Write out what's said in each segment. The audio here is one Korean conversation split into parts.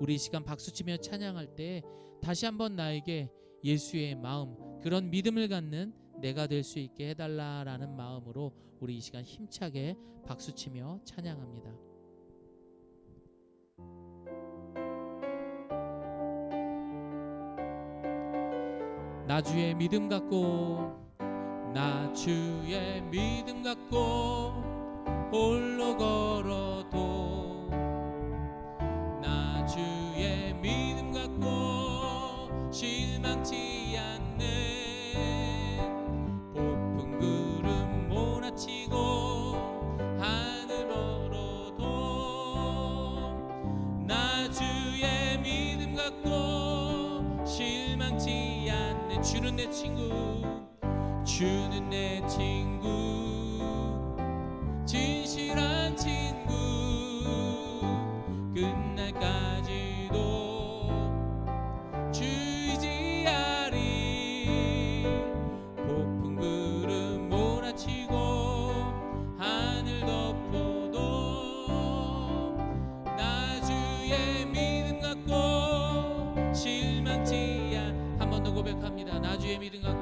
우리 이 시간 박수치며 찬양할 때 다시 한번 나에게 예수의 마음 그런 믿음을 갖는 내가 될 수 있게 해달라라는 마음으로 우리 이 시간 힘차게 박수치며 찬양합니다. 나 주의 믿음 갖고 나 주의 믿음 갖고 홀로 걸어도 실 주의 믿음 갖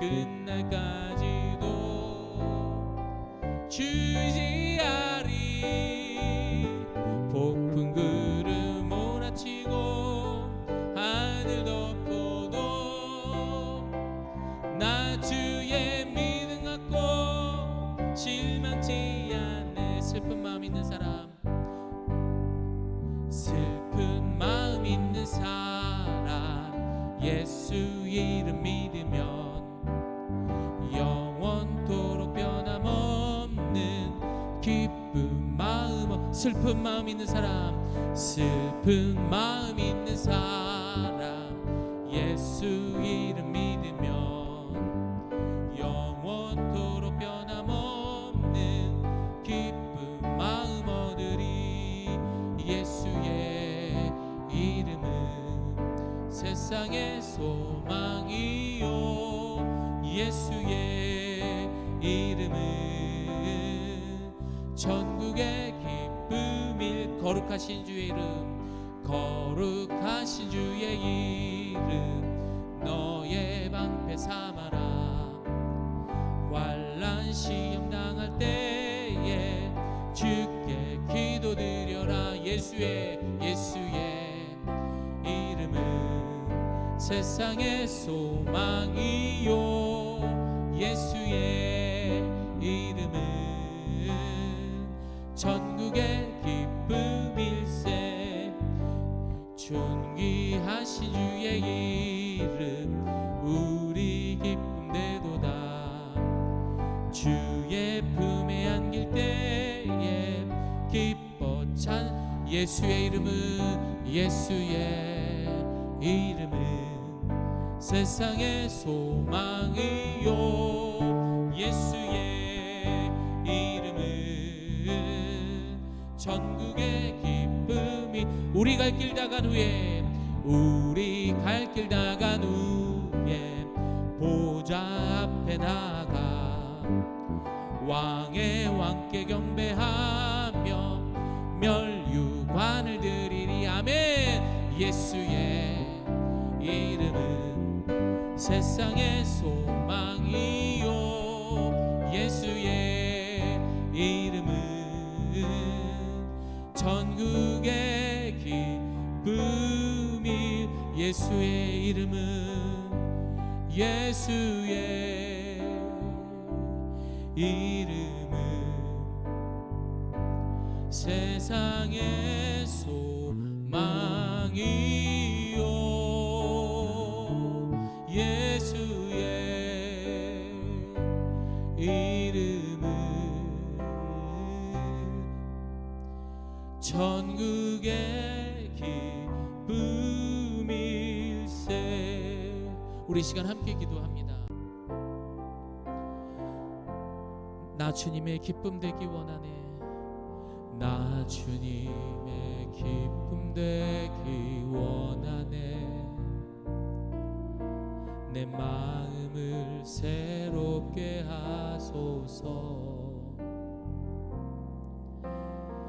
끝날까지도 주지하리. 폭풍 구름 몰아치고 하늘 덮어도 나 주의 믿음 갖고 실망치 않네 슬픈 마음 있는 사람 슬픈 마음 있는 사람 슬픈 마음 있는 사람. 예수 이름 거룩하신 주의 이름 거룩하신 주의 이름 너의 방패 삼아라. 환란 시험 당할 때에 주께 기도드려라. 예수의 예수의 이름은 세상의 소망이요. 예수 존귀하신 주의 이름 우리 기쁨 되도다. 주의 품에 안길 때에 기뻐 찬 예수의 이름은 예수의 이름은 세상의 소망이요. 예수의 우리 갈길 나간 후에 우리 갈길 나간 후에 보좌 앞에 나가 왕의 왕께 경배하며 멸류관을 드리리. 아멘. 예수의 이름은 세상의 소망이요. 예수의 이름은 전국의 예수의 이름은 예수의 이름은 세상의 소망이 시간 함께 기도합니다. 나 주님의 기쁨 되기 원하네. 나 주님의 기쁨 되기 원하네. 내 마음을 새롭게 하소서.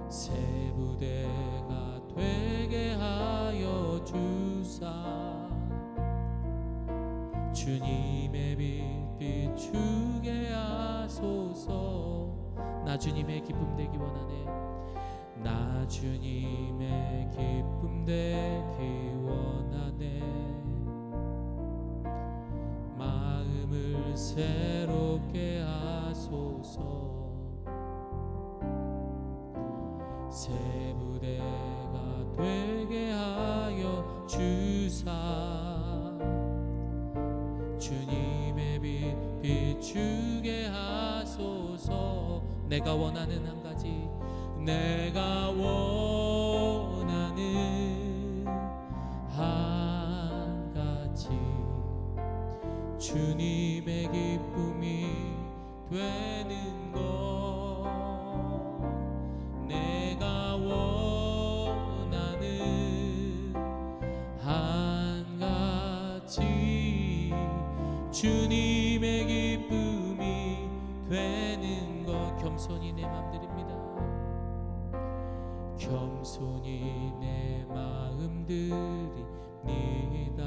새 주님의 빛 비추게 하소서. 나 주님의 기쁨 되기 원하네. 나 주님의 기쁨 되기 내가 원하는 한 가지 내가 원 마음 드립니다.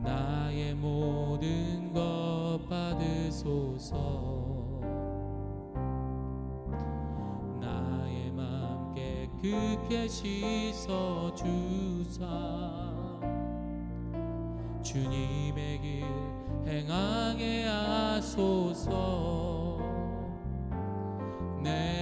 나의 모든 것 받으소서. 나의 맘 깨끗게 씻어 주사. 주님의 길 행하게 하소서. 내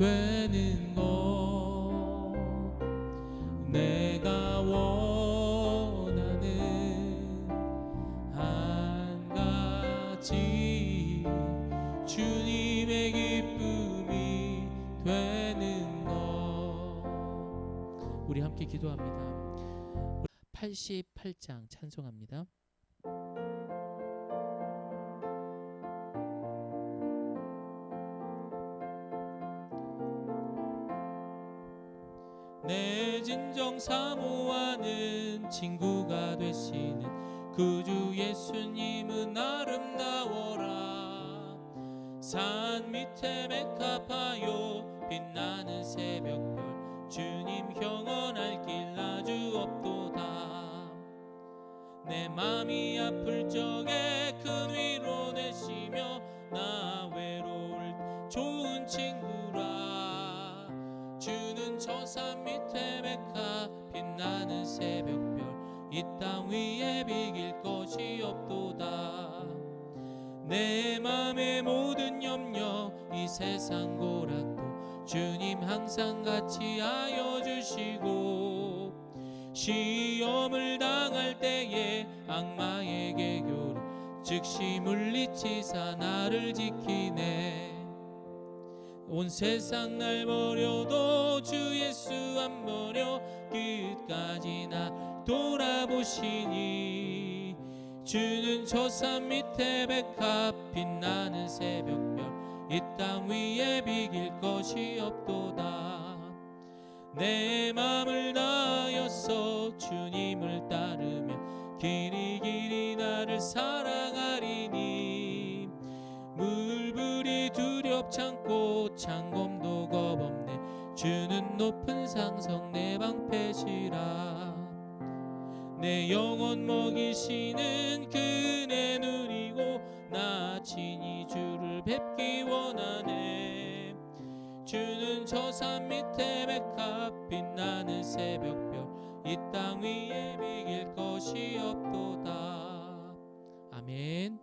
되는 것 내가 원하는 한 가지 주님의 기쁨이 되는 것 우리 함께 기도합니다. 88장 찬송합니다 내 진정 사모하는 친구가 되시는 구주 예수님은 아름다워라. 산 밑에 맥합하여 빛나는 새벽별 주님 경언할 길 아주 없도다. 내 맘이 아플 적에 큰 위로 되시며 나 빛나는 새벽별 이 땅 위에 비길 것이 없도다. 내 맘의 모든 염려 이 세상 고락도 주님 항상 같이 하여 주시고 시험을 당할 때에 악마에게 교로 즉시 물리치사 나를 지키네 온 세상 날 버려도 주 예수 안 버려 끝까지 나 돌아보시니. 주는 저 산 밑에 백합 빛나는 새벽별 이 땅 위에 비길 것이 없도다. 내 맘을 다하여서 주님 높은 상성 내 방패시라. 내 영혼 먹이시는 그네 누리고 나 친히 주를 뵙기 원하네. 주는 저 산 밑에 백합 빛나는 새벽별 이 땅 위에 비길 것이 없도다. 아멘